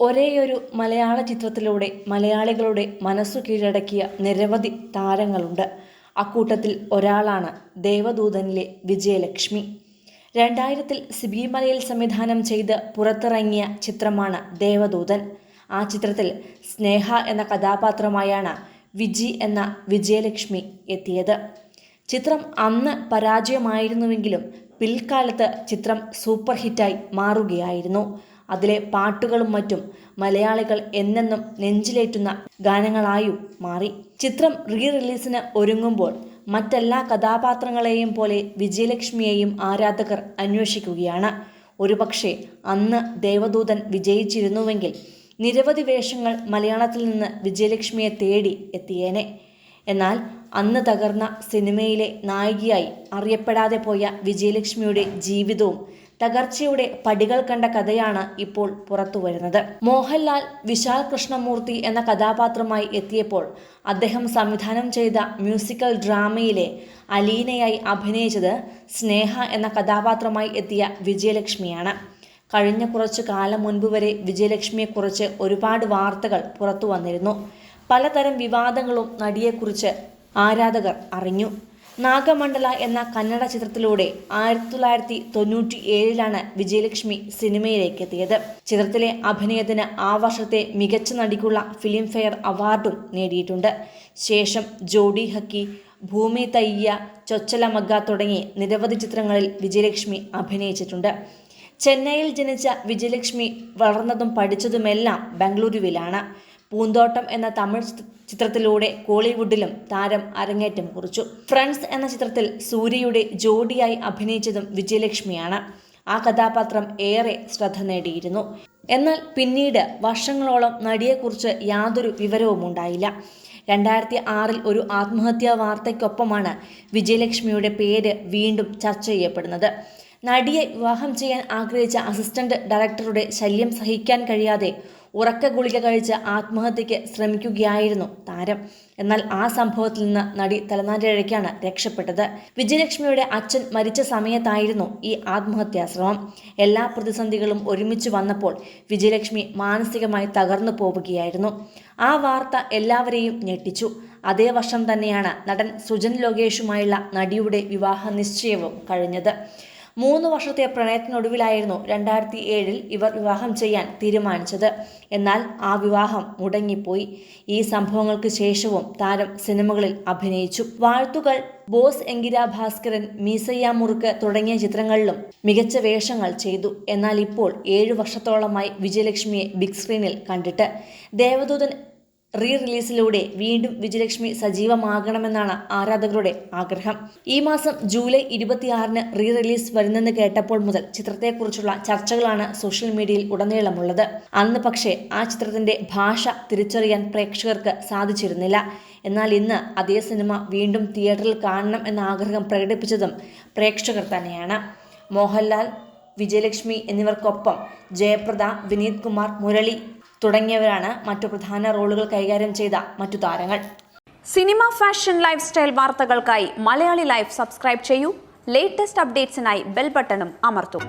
ഒരേയൊരു മലയാള ചിത്രത്തിലൂടെ മലയാളികളുടെ മനസ്സു കീഴടക്കിയ നിരവധി താരങ്ങളുണ്ട്. അക്കൂട്ടത്തിൽ ഒരാളാണ് ദേവദൂതനിലെ വിജയലക്ഷ്മി. രണ്ടായിരത്തിൽ സിബി മലയിൽ സംവിധാനം ചെയ്ത് പുറത്തിറങ്ങിയ ചിത്രമാണ് ദേവദൂതൻ. ആ ചിത്രത്തിൽ സ്നേഹ എന്ന കഥാപാത്രമായാണ് വിജി എന്ന വിജയലക്ഷ്മി എത്തിയത്. ചിത്രം അന്ന് പരാജയമായിരുന്നുവെങ്കിലും പിൽക്കാലത്ത് ചിത്രം സൂപ്പർ ഹിറ്റായി മാറുകയായിരുന്നു. അതിലെ പാട്ടുകളും മറ്റും മലയാളികൾ എന്നെന്നും നെഞ്ചിലേറ്റുന്ന ഗാനങ്ങളായും മാറി. ചിത്രം റീ റിലീസിന് ഒരുങ്ങുമ്പോൾ മറ്റെല്ലാ കഥാപാത്രങ്ങളെയും പോലെ വിജയലക്ഷ്മിയെയും ആരാധകർ അന്വേഷിക്കുകയാണ്. ഒരുപക്ഷെ അന്ന് ദേവദൂതൻ വിജയിച്ചിരുന്നുവെങ്കിൽ നിരവധി വേഷങ്ങൾ മലയാളത്തിൽ നിന്ന് വിജയലക്ഷ്മിയെ തേടി എത്തിയേനെ. എന്നാൽ അന്ന് തകർന്ന സിനിമയിലെ നായികയായി അറിയപ്പെടാതെ പോയ വിജയലക്ഷ്മിയുടെ ജീവിതവും തകർച്ചയുടെ പടികൾ കണ്ട കഥയാണ് ഇപ്പോൾ പുറത്തു വരുന്നത്. മോഹൻലാൽ വിശാൽ കൃഷ്ണമൂർത്തി എന്ന കഥാപാത്രമായി എത്തിയപ്പോൾ അദ്ദേഹം സംവിധാനം ചെയ്ത മ്യൂസിക്കൽ ഡ്രാമയിലെ അലീനയായി അഭിനയിച്ചത് സ്നേഹ എന്ന കഥാപാത്രമായി എത്തിയ വിജയലക്ഷ്മിയാണ്. കഴിഞ്ഞ കുറച്ചു കാലം മുൻപ് വരെ വിജയലക്ഷ്മിയെക്കുറിച്ച് ഒരുപാട് വാർത്തകൾ പുറത്തു വന്നിരുന്നു. പലതരം വിവാദങ്ങളും നടിയെക്കുറിച്ച് ആരാധകർ അറിഞ്ഞു. നാഗമണ്ഡല എന്ന കന്നഡ ചിത്രത്തിലൂടെ ആയിരത്തി തൊള്ളായിരത്തി തൊണ്ണൂറ്റി ഏഴിലാണ് വിജയലക്ഷ്മി സിനിമയിലേക്ക് എത്തിയത് ചിത്രത്തിലെ അഭിനയത്തിന് ആ വർഷത്തെ മികച്ച നടിക്കുള്ള ഫിലിം ഫെയർ അവാർഡും നേടിയിട്ടുണ്ട്. ശേഷം ജോഡി ഹക്കി ഭൂമി തയ്യ ചൊച്ചല ചൊച്ചലമഗ്ഗ തുടങ്ങി നിരവധി ചിത്രങ്ങളിൽ വിജയലക്ഷ്മി അഭിനയിച്ചിട്ടുണ്ട്. ചെന്നൈയിൽ ജനിച്ച വിജയലക്ഷ്മി വളർന്നതും പഠിച്ചതുമെല്ലാം ബംഗളൂരുവിലാണ്. പൂന്തോട്ടം എന്ന തമിഴ് ചിത്രത്തിലൂടെ കോളിവുഡിലും താരം അരങ്ങേറ്റം കുറിച്ചു. ഫ്രണ്ട്സ് എന്ന ചിത്രത്തിൽ സൂര്യയുടെ ജോഡിയായി അഭിനയിച്ചതും വിജയലക്ഷ്മിയാണ്. ആ കഥാപാത്രം ഏറെ ശ്രദ്ധ നേടിയിരുന്നു. എന്നാൽ പിന്നീട് വർഷങ്ങളോളം നടിയെക്കുറിച്ച് യാതൊരു വിവരവും ഉണ്ടായില്ല. രണ്ടായിരത്തി ആറിൽ ഒരു ആത്മഹത്യാ വാർത്തയ്ക്കൊപ്പമാണ് വിജയലക്ഷ്മിയുടെ പേര് വീണ്ടും ചർച്ച ചെയ്യപ്പെടുന്നത്. നടിയെ വിവാഹം ചെയ്യാൻ ആഗ്രഹിച്ച അസിസ്റ്റന്റ് ഡയറക്ടറുടെ ശല്യം സഹിക്കാൻ കഴിയാതെ ഉറക്ക ഗുളിക കഴിച്ച് ആത്മഹത്യയ്ക്ക് ശ്രമിക്കുകയായിരുന്നു താരം. എന്നാൽ ആ സംഭവത്തിൽ നിന്ന് നടി തലനാരിഴയ്ക്കാണ് രക്ഷപ്പെട്ടത്. വിജയലക്ഷ്മിയുടെ അച്ഛൻ മരിച്ച സമയത്തായിരുന്നു ഈ ആത്മഹത്യാശ്രമം. എല്ലാ പ്രതിസന്ധികളും ഒരുമിച്ച് വന്നപ്പോൾ വിജയലക്ഷ്മി മാനസികമായി തകർന്നു പോവുകയായിരുന്നു. ആ വാർത്ത എല്ലാവരെയും ഞെട്ടിച്ചു. അതേ വർഷം തന്നെയാണ് നടൻ സുജൻ ലോകേഷുമായുള്ള നടിയുടെ വിവാഹ നിശ്ചയവും കഴിഞ്ഞത്. മൂന്ന് വർഷത്തെ പ്രണയത്തിനൊടുവിലായിരുന്നു രണ്ടായിരത്തി ഏഴിൽ ഇവർ വിവാഹം ചെയ്യാൻ തീരുമാനിച്ചത്. എന്നാൽ ആ വിവാഹം മുടങ്ങിപ്പോയി. ഈ സംഭവങ്ങൾക്ക് ശേഷവും താരം സിനിമകളിൽ അഭിനയിച്ചു. വാഴ്ത്തുകൾ ബോസ് എങ്കിര ഭാസ്കരൻ മീസയ്യ മുറുക്ക് തുടങ്ങിയ ചിത്രങ്ങളിലും മികച്ച വേഷങ്ങൾ ചെയ്തു. എന്നാൽ ഇപ്പോൾ ഏഴു വർഷത്തോളമായി വിജയലക്ഷ്മിയെ ബിഗ് സ്ക്രീനിൽ കണ്ടിട്ട്. ദേവദൂതൻ റീ റിലീസിലൂടെ വീണ്ടും വിജയലക്ഷ്മി സജീവമാകണമെന്നാണ് ആരാധകരുടെ ആഗ്രഹം. ഈ മാസം ജൂലൈ ഇരുപത്തിയാറിന് റീ റിലീസ് വരുന്നെന്ന് കേട്ടപ്പോൾ മുതൽ ചിത്രത്തെക്കുറിച്ചുള്ള ചർച്ചകളാണ് സോഷ്യൽ മീഡിയയിൽ ഉടനീളമുള്ളത്. അന്ന് പക്ഷേ ആ ചിത്രത്തിന്റെ ഭാഷ തിരിച്ചറിയാൻ പ്രേക്ഷകർക്ക് സാധിച്ചിരുന്നില്ല. എന്നാൽ ഇന്ന് അതേ സിനിമ വീണ്ടും തിയേറ്ററിൽ കാണണം എന്ന ആഗ്രഹം പ്രകടിപ്പിച്ചതും പ്രേക്ഷകർ തന്നെയാണ്. മോഹൻലാൽ വിജയലക്ഷ്മി എന്നിവർക്കൊപ്പം ജയപ്രദ വിനീത് കുമാർ മുരളി തുടങ്ങിയവരാണ് മറ്റു പ്രധാന റോളുകൾ കൈകാര്യം ചെയ്ത മറ്റു താരങ്ങൾ. സിനിമ ഫാഷൻ ലൈഫ് സ്റ്റൈൽ വാർത്തകൾക്കായി മലയാളി ലൈഫ് സബ്സ്ക്രൈബ് ചെയ്യൂ. ലേറ്റസ്റ്റ് അപ്ഡേറ്റ്സിനായി ബെൽ ബട്ടണും അമർത്തും.